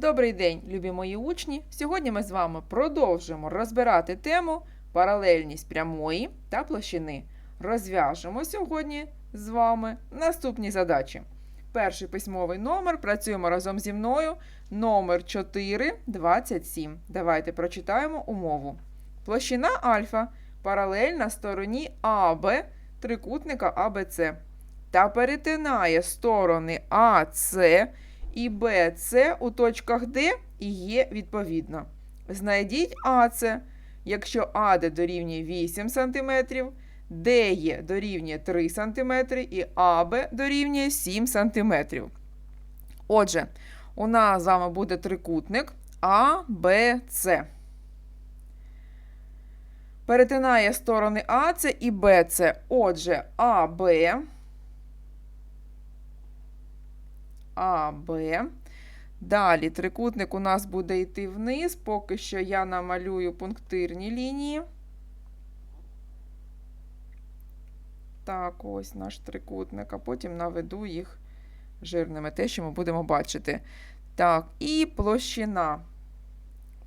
Добрий день, любі мої учні! Сьогодні ми з вами продовжимо розбирати тему паралельність прямої та площини. Розв'яжемо сьогодні з вами наступні задачі. Перший письмовий номер працюємо разом зі мною. Номер 427. Давайте прочитаємо умову. Площина альфа паралельна стороні АБ трикутника АБЦ та перетинає сторони АС і БЦ у точках Д і Е відповідно. Знайдіть АЦ, якщо АД дорівнює 8 см, ДЕ дорівнює 3 см і АБ дорівнює 7 см. Отже, у нас з вами буде трикутник АБЦ. Перетинає сторони АЦ і БЦ. Отже, АБ. АБ. Далі трикутник у нас буде йти вниз, поки що я намалюю пунктирні лінії. Так, ось наш трикутник, а потім наведу їх жирними, те, що ми будемо бачити. Так, і площина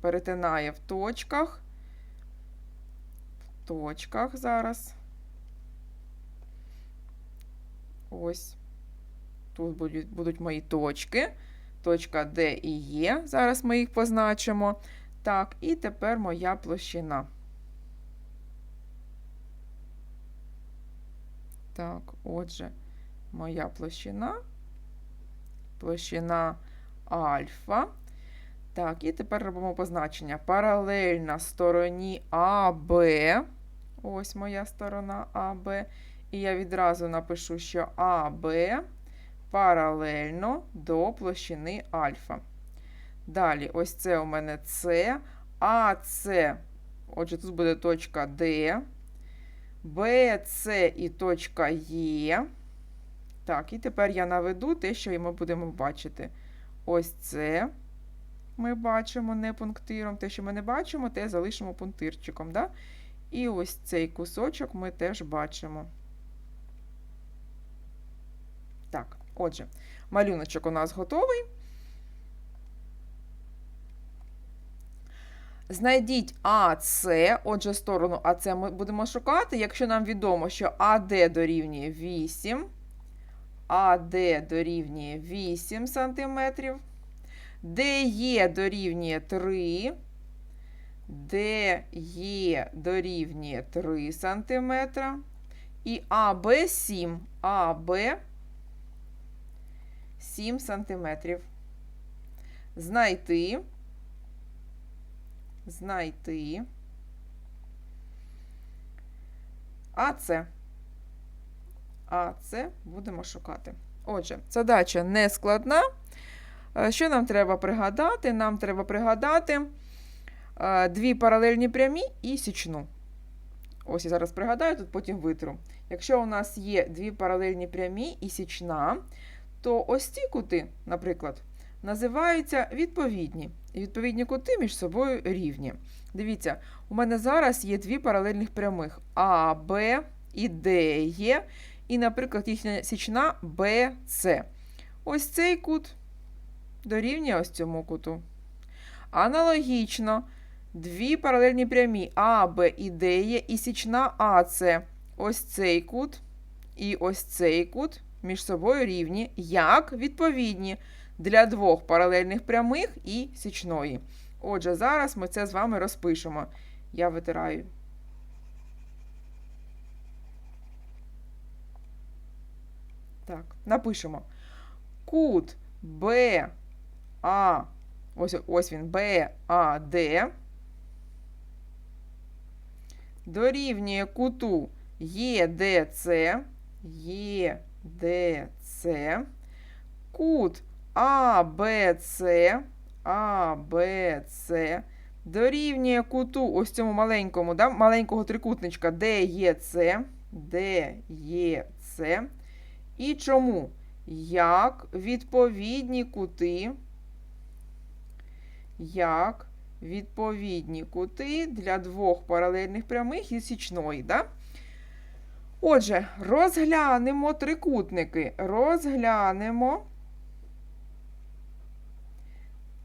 перетинає в точках. В точках зараз. Ось. Тут будуть, будуть мої точки. Точка Д і Е. Зараз ми їх позначимо. Так, і тепер моя площина. Так, отже, моя площина. Площина альфа. Так, і тепер робимо позначення. Паралельна стороні АБ. Ось моя сторона АБ. І я відразу напишу, що АБ паралельно до площини альфа. Далі, ось це у мене С, А С, отже, тут буде точка Д, Б, С і точка Е. Так, і тепер я наведу те, що ми будемо бачити. Ось це ми бачимо не пунктиром. Те, що ми не бачимо, те залишимо пунктирчиком. Да? І ось цей кусочок ми теж бачимо. Так, отже, малюночок у нас готовий. Знайдіть АС, отже, сторону АС ми будемо шукати, якщо нам відомо, що АД дорівнює 8, АД дорівнює 8 см, ДЕ дорівнює 3, ДЕ дорівнює 3 см, і АБ 7, АБ 7 сантиметрів. Знайти, знайти. А це. А це будемо шукати. Отже, задача не складна. Е, Що нам треба пригадати? Нам треба пригадати е, дві паралельні прямі і січну. Ось я зараз пригадаю, тут потім витру. Якщо у нас є дві паралельні прямі і січна, то ось ці кути, наприклад, називаються відповідні. І відповідні кути між собою рівні. Дивіться, у мене зараз є дві паралельних прямих А, Б і Д є. І, наприклад, їхня січна БЦ. Ось цей кут дорівнює ось цьому куту. Аналогічно, дві паралельні прямі А, Б і Д є, і січна АЦ. Ось цей кут і ось цей кут між собою рівні, як відповідні для двох паралельних прямих і січної. Отже, зараз ми це з вами розпишемо. Я витираю. Так, напишемо. Кут Б, А, ось, ось він, Б, А, Д дорівнює куту ЄДЦ, ЄДЦ, кут АБЦ, АБЦ дорівнює куту ось цьому маленькому, да, маленького трикутничка ДЕЦ, ДЕЦ. І чому? Як відповідні кути, як відповідні кути для двох паралельних прямих і січної, да? Отже, розглянемо трикутники. Розглянемо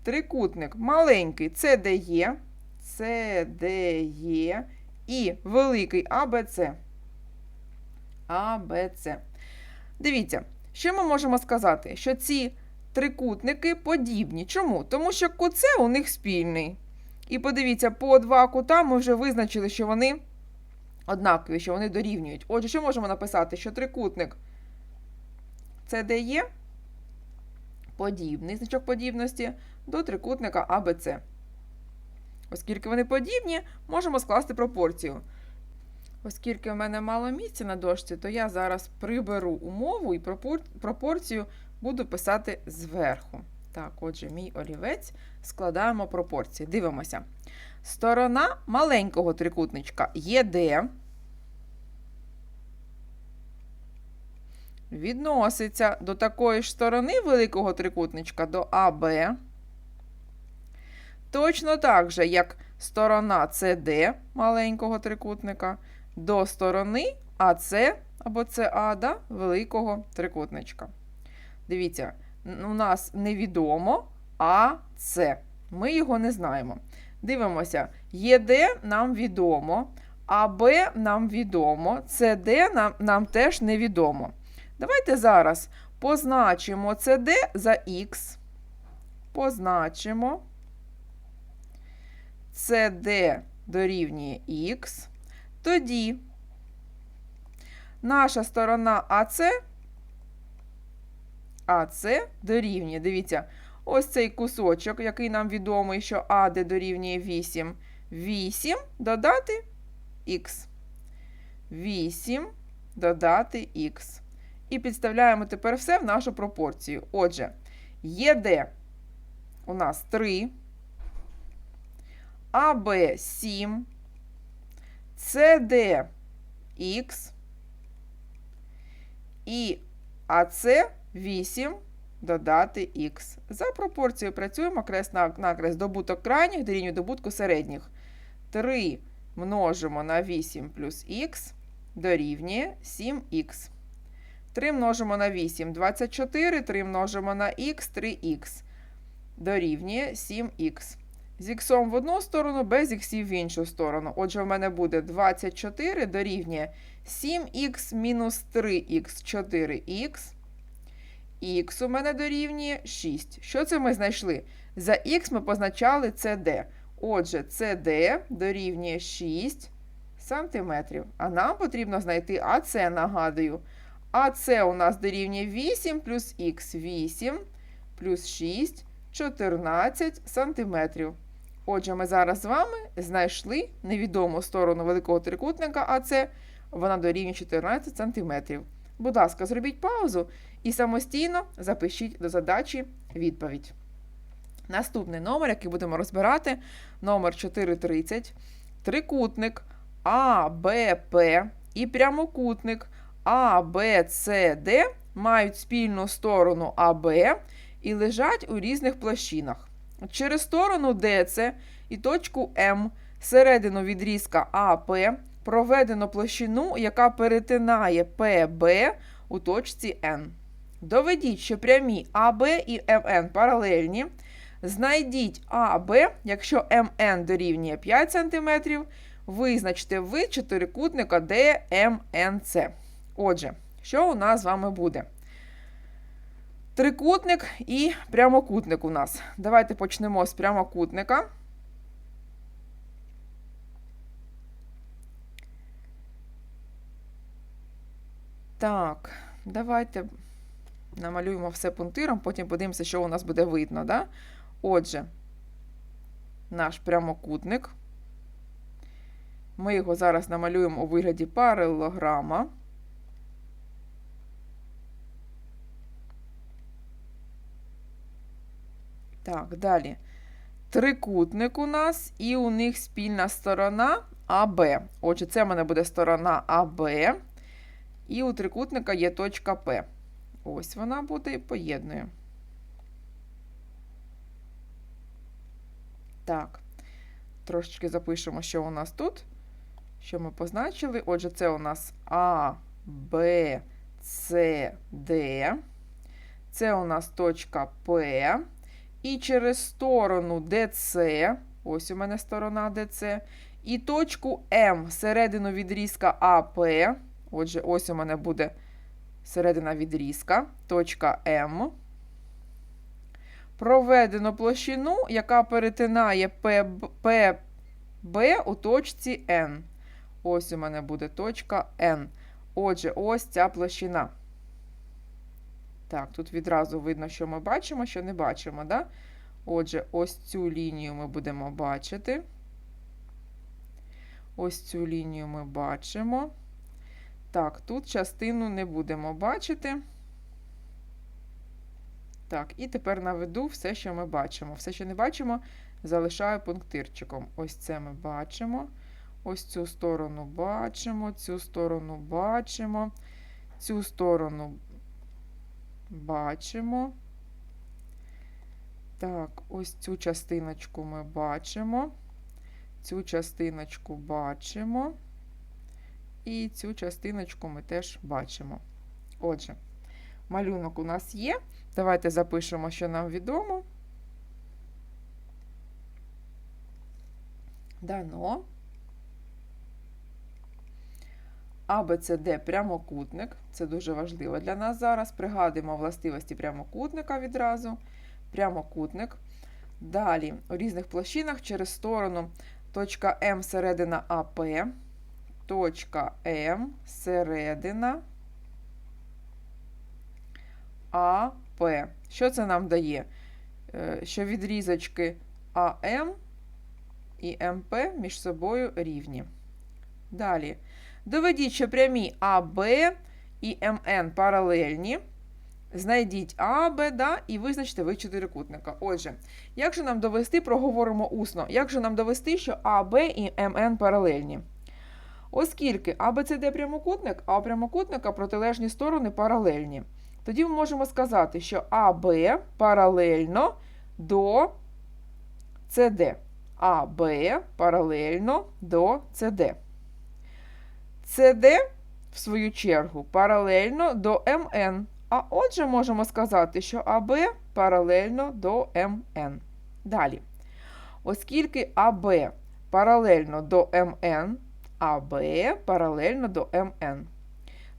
трикутник маленький CDE, CDE і великий ABC. ABC. Дивіться, що ми можемо сказати? Що ці трикутники подібні. Чому? Тому що кут С у них спільний. І подивіться, по два кута ми вже визначили, що вони однакові, що вони дорівнюють. Отже, що можемо написати? Що трикутник CDE подібний значок подібності до трикутника ABC. Оскільки вони подібні, можемо скласти пропорцію. Оскільки в мене мало місця на дошці, то я зараз приберу умову і пропорцію буду писати зверху. Так, отже, мій олівець складаємо пропорції. Дивимося. Сторона маленького трикутничка ЄД відноситься до такої ж сторони великого трикутничка до АБ. Точно так же, як сторона СД маленького трикутника до сторони АС або СА да, великого трикутничка. Дивіться, у нас невідомо АС. Ми його не знаємо. Дивимося, ЄД нам відомо, АБ нам відомо, СД нам, нам теж невідомо. Давайте зараз позначимо CD за X. Позначимо. CD дорівнює X. Тоді наша сторона АС АС дорівнює. Дивіться, ось цей кусочок, який нам відомий, що АД дорівнює 8. 8 додати Х. 8 додати Х. І підставляємо тепер все в нашу пропорцію. Отже, ЄД у нас 3, АБ 7, СД Х і АС 8 додати Х. За пропорцією працюємо крест на накрест добуток крайніх дорівнює добутку середніх. 3 множимо на 8 плюс х дорівнює 7х. 3 множимо на 8 24, 3 множимо на х 3х. Дорівнює 7х. З іксом в одну сторону, без іксів в іншу сторону. Отже, в мене буде 24 дорівнює 7х мінус 3х 4х. Х у мене дорівнює 6. Що це ми знайшли? За х ми позначали CD. Отже, CD дорівнює 6 сантиметрів. А нам потрібно знайти АС, нагадую. АС у нас дорівнює 8 плюс х 8 плюс 6 14 сантиметрів. Отже, ми зараз з вами знайшли невідому сторону великого трикутника АС, вона дорівнює 14 сантиметрів. Будь ласка, зробіть паузу і самостійно запишіть до задачі відповідь. Наступний номер, який будемо розбирати, номер 430. Трикутник АБП і прямокутник АБЦД мають спільну сторону АБ і лежать у різних площинах. Через сторону ДЦ і точку М середину відрізка АП проведено площину, яка перетинає ПБ у точці N. Доведіть, що прямі АБ і МН паралельні. Знайдіть АБ, якщо МН дорівнює 5 см, визначте вид чотирикутника ДМНЦ. Отже, що у нас з вами буде? Трикутник і прямокутник у нас. Давайте почнемо з прямокутника. Так, давайте намалюємо все пунктиром, потім подивимося, що у нас буде видно. Да? Отже, наш прямокутник. Ми його зараз намалюємо у вигляді паралелограма. Так, далі. Трикутник у нас, і у них спільна сторона АБ. Отже, це в мене буде сторона АБ. І у трикутника є точка П. Ось вона буде і поєднує. Так, трошечки запишемо, що у нас тут. Що ми позначили? Отже, це у нас А, Б, С, Д. Це у нас точка П. і через сторону DC, ось у мене сторона DC, і точку М середину відрізка АП. Отже, ось у мене буде середина відрізка, точка М. Проведено площину, яка перетинає ПБ, у точці N. Ось у мене буде точка N. Отже, ось ця площина. Так, тут відразу видно, що ми бачимо, що не бачимо. Да? Отже, ось цю лінію ми будемо бачити. Ось цю лінію ми бачимо. Так, тут частину не будемо бачити. Так, і тепер наведу все, що ми бачимо. Все, що не бачимо, залишаю пунктирчиком. Ось це ми бачимо. Ось цю сторону бачимо, цю сторону бачимо, цю сторону бачимо. Так, ось цю частиночку ми бачимо. Цю частиночку бачимо. І цю частиночку ми теж бачимо. Отже, малюнок у нас є. Давайте запишемо, що нам відомо. Дано. АБЦД прямокутник. Це дуже важливо для нас зараз. Пригадуємо властивості прямокутника відразу. Прямокутник. Далі у різних площинах через сторону точка М середина АП, точка М середина АП. Що це нам дає? Е, Що відрізочки АМ і МП між собою рівні. Далі. Доведіть, що прямі АБ і МН паралельні. Знайдіть А, Б, да, і визначте ви чотирикутника. Отже, як же нам довести, проговоримо усно, як же нам довести, що А, Б і МН паралельні? Оскільки АБЦД прямокутник, а у прямокутника протилежні сторони паралельні. Тоді ми можемо сказати, що АБ паралельно до СД. АБ паралельно до СД. СД, в свою чергу, паралельно до МН. А отже, можемо сказати, що АБ паралельно до МН. Далі. Оскільки АБ паралельно до МН, АБ паралельно до МН,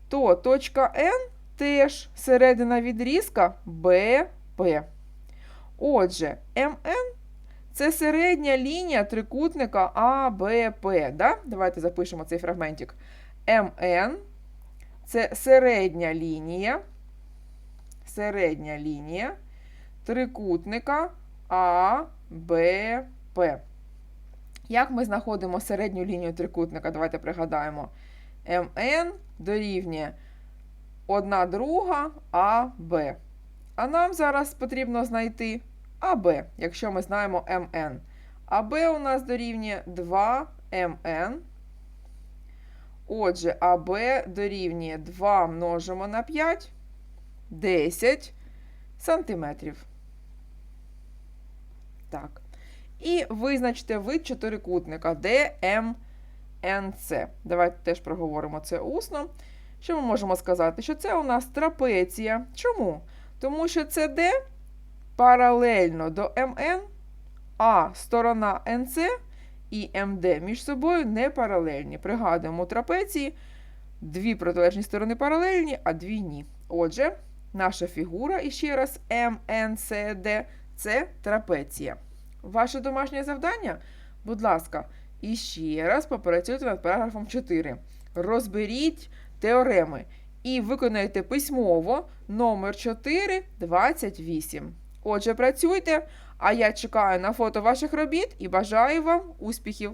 то точка N теж середина відрізка БП. Отже, МН це середня лінія трикутника АБП. Да? Давайте запишемо цей фрагментик. МН це середня лінія, середня лінія трикутника АБП. Як ми знаходимо середню лінію трикутника? Давайте пригадаємо. МН дорівнює 1 друга АБ. А нам зараз потрібно знайти АБ, якщо ми знаємо МН. АБ у нас дорівнює 2МН. Отже, АБ дорівнює 2 множимо на 5, 10 сантиметрів. Так. І визначте вид чотирикутника ДМНЦ. Давайте теж проговоримо це усно. Що ми можемо сказати? Що це у нас трапеція. Чому? Тому що це Д паралельно до МН, а сторона НЦ і МД між собою не паралельні. Пригадуємо, трапеції дві протилежні сторони паралельні, а дві ні. Отже, наша фігура, і ще раз, МНЦД це трапеція. Ваше домашнє завдання, будь ласка, і ще раз попрацюйте над параграфом 4. Розберіть теореми і виконайте письмово номер 428. Отже, працюйте, а я чекаю на фото ваших робіт і бажаю вам успіхів!